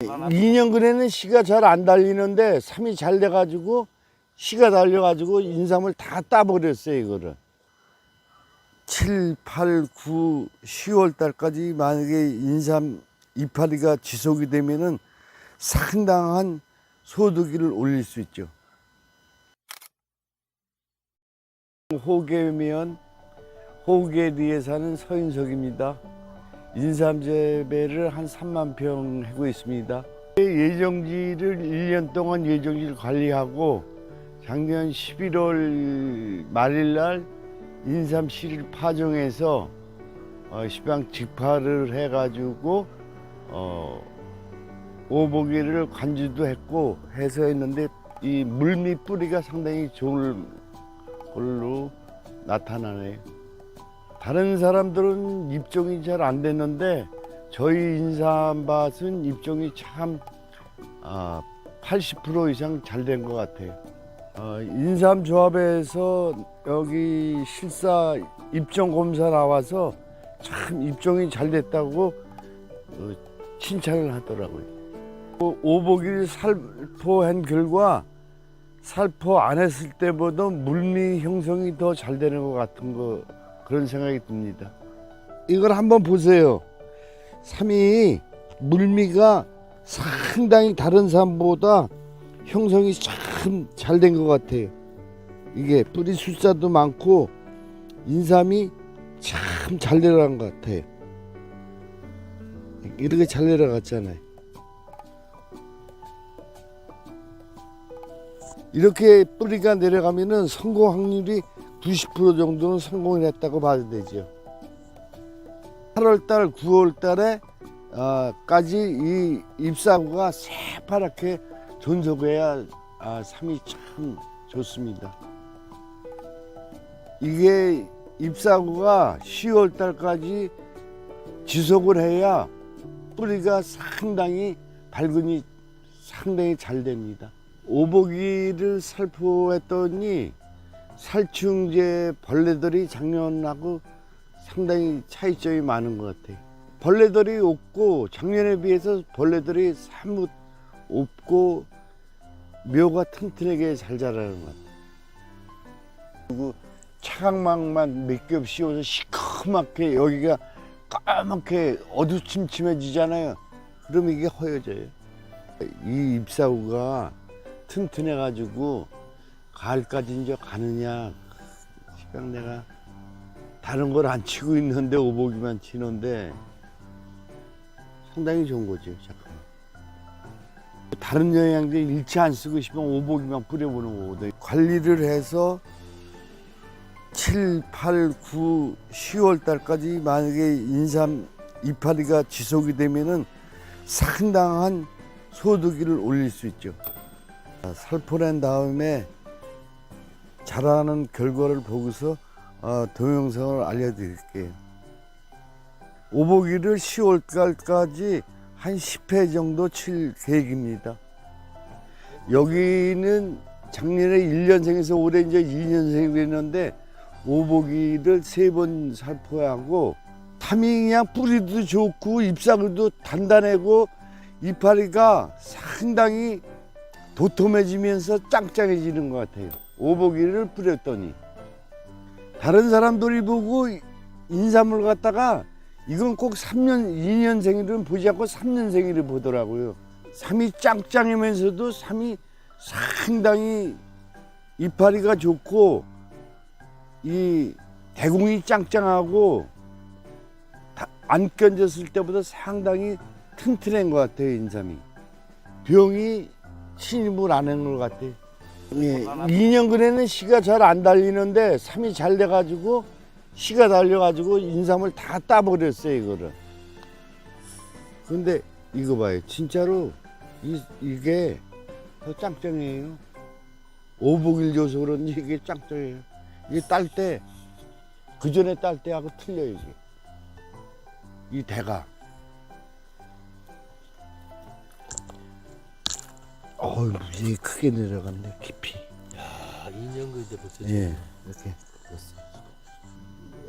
2년근에는 씨가 잘 안 달리는데 삼이 잘 돼가지고 씨가 달려가지고 인삼을 다 따버렸어요 이거를. 7, 8, 9, 10월 달까지 만약에 인삼 이파리가 지속이 되면은 상당한 소득을 올릴 수 있죠. 호계면 호계리에 사는 서인석입니다 인삼 재배를 한 3만 평 하고 있습니다. 예정지를 1년 동안 예정지를 관리하고 작년 11월 말일 날 인삼 씨를 파종해서 어, 시방 직파를 해가지고 어, 오보기를 관주도 했고 해서 했는데 이 물밑 뿌리가 상당히 좋은 걸로 나타나네요. 다른 사람들은 입종이 잘 안 됐는데 저희 인삼밭은 입종이 참 아, 80% 이상 잘 된 것 같아요. 어, 인삼조합에서 여기 실사 입종 검사 나와서 참 입종이 잘 됐다고 어, 칭찬을 하더라고요. 그 오보기를 살포한 결과 살포 안 했을 때보다 물미 형성이 더 잘 되는 것 같은 거 그런 생각이 듭니다. 이걸 한번 보세요. 삼이 물미가 상당히 다른 삼보다 형성이 참 잘 된 것 같아요. 이게 뿌리 숫자도 많고 인삼이 참 잘 내려간 것 같아요. 이렇게 잘 내려갔잖아요. 이렇게 뿌리가 내려가면은 성공 확률이 90% 정도는 성공을 했다고 봐도 되죠. 8월달, 9월달에 어, 까지 이 잎사구가 새파랗게 존속해야 아, 삶이 참 좋습니다. 이게 잎사구가 10월달까지 지속을 해야 뿌리가 상당히 발근이 상당히 잘 됩니다. 오보기를 살포했더니 살충제 벌레들이 작년하고 상당히 차이점이 많은 것 같아요. 벌레들이 없고 작년에 비해서 벌레들이 사뭇 없고 묘가 튼튼하게 잘 자라는 것 같아요. 그리고 차강막만 몇 겹 씌워서 시커멓게 여기가 까맣게 어두침침해지잖아요. 그럼 이게 허여져요. 이 잎사구가 튼튼해가지고 가을까지 이제 가느냐. 시방 내가 다른 걸 안 치고 있는데 오복이만 치는데 상당히 좋은 거죠 잠깐 다른 영양제 일치 안 쓰고 싶으면 오복이만 뿌려보는 거거든. 관리를 해서 7, 8, 9, 10월 달까지 만약에 인삼 이파리가 지속이 되면은 상당한 소득을 올릴 수 있죠. 살포낸 다음에 자라는 결과를 보고서 어, 동영상을 알려드릴게요. 오보기를 10월달까지 한 10회 정도 칠 계획입니다. 여기는 작년에 1년생에서 올해 이제 2년생이 됐는데 오보기를 세 번 살포하고 타밍이랑 뿌리도 좋고 잎사귀도 단단하고 이파리가 상당히 도톰해지면서 짱짱해지는 것 같아요. 오보기를 뿌렸더니 다른 사람들이 보고 인삼을 갖다가 이건 꼭 3년, 2년생이를 보지 않고 3년생이를 보더라고요. 삼이 짱짱하면서도 삼이 상당히 이파리가 좋고 이 대공이 짱짱하고 다- 안 견졌을 때보다 상당히 튼튼한 것 같아요 인삼이 병이 침입을 안 하는 것 같아요. 예, 2년 근에는 씨가 잘 안 달리는데 삼이 잘 돼가지고 씨가 달려가지고 인삼을 다 따버렸어요 이거를. 근데 이거 봐요, 진짜로 이, 이게 더 짱짱해요. 오복일 줘서 그런지 이게 짱짱해요. 이게 딸 때 그 전에 딸 때하고 틀려 이게. 이 대가. 어우, 이게 크게 내려갔네 깊이. 아, 2년 근데 벌써 예, 이렇게.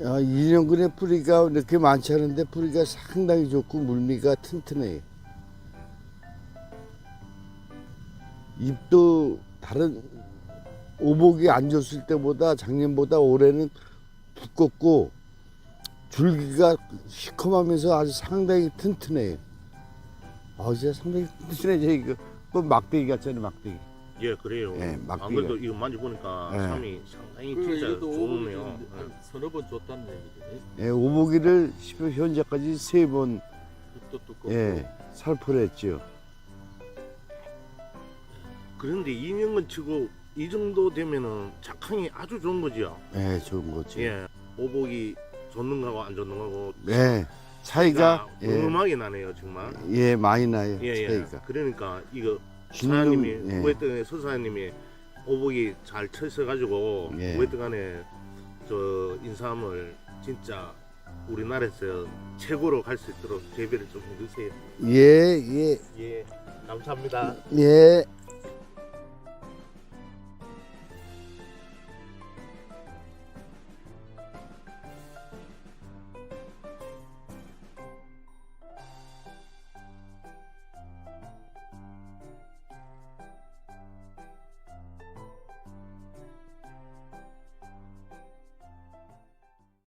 아, 2년 근에 뿌리가 이렇게 많지 않은데 뿌리가 상당히 좋고 물미가 튼튼해요. 잎도 다른 오복이 안 줬을 때보다 작년보다 올해는 두껍고 줄기가 시커하면서 아주 상당히 튼튼해요. 아 진짜 상당히 튼튼해져 이거. 그 막대기 같잖아요 막대기. 예, 그래요. 예, 안 막대기가. 그래도 이거 만져보니까 예. 삼이 상당히 그 진짜 좋네요. 한 서너 번 줬다는 얘기죠. 예, 오복이를 10여 현재까지 세번 잎도 두껍고. 예, 살포를 했죠. 그런데 2년근 치고 이 정도 되면은 작황이 아주 좋은 거지요. 예, 좋은 거죠. 예, 오복이 좋는 거하고 안 좋는 거하고 예, 차이가 예, 음하게 나네요, 정말. 예 많이 나요 예, 예. 차이가. 그러니까 이거 사장님이 예. 우회등에 서사님이 오복이 잘 쳐서가지고 예. 우회등안에 저 인삼을 진짜 우리나라에서 최고로 갈 수 있도록 재배를 좀 해주세요. 예, 예, 예, 감사합니다. 예.